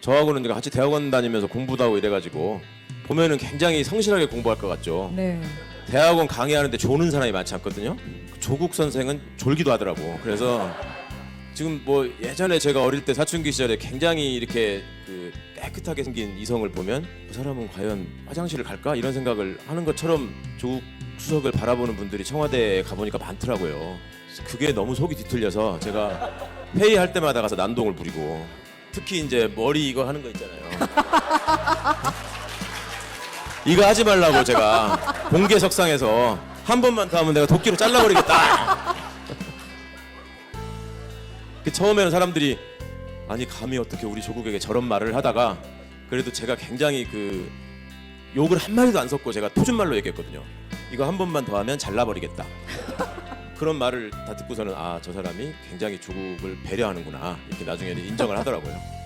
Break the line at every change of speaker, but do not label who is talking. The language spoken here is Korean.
저하고는 이제 같이 대학원 다니면서 공부도 하고 이래가지고 보면은 굉장히 성실하게 공부할 것 같죠.
네.
대학원 강의하는데 조는 사람이 많지 않거든요. 그 조국 선생은 졸기도 하더라고. 그래서 지금 뭐 예전에 제가 어릴 때 사춘기 시절에 굉장히 이렇게 그 깨끗하게 생긴 이성을 보면 그 사람은 과연 화장실을 갈까 이런 생각을 하는 것처럼 조국 수석을 바라보는 분들이 청와대에 가보니까 많더라고요. 그게 너무 속이 뒤틀려서 제가 회의할 때마다 가서 난동을 부리고 특히 이제 머리 이거 하는 거 있잖아요. 이거 하지 말라고 제가 공개석상에서 한 번만 더 하면 내가 도끼로 잘라버리겠다. 그 처음에는 사람들이 아니 감히 어떻게 우리 조국에게 저런 말을 하다가 그래도 제가 굉장히 그 욕을 한 마디도 안 섞고 제가 표준말로 얘기했거든요. 이거 한 번만 더 하면 잘라버리겠다. 그런 말을 다 듣고서는 아 저 사람이 굉장히 조국을 배려하는구나 이렇게 나중에는 인정을 하더라고요.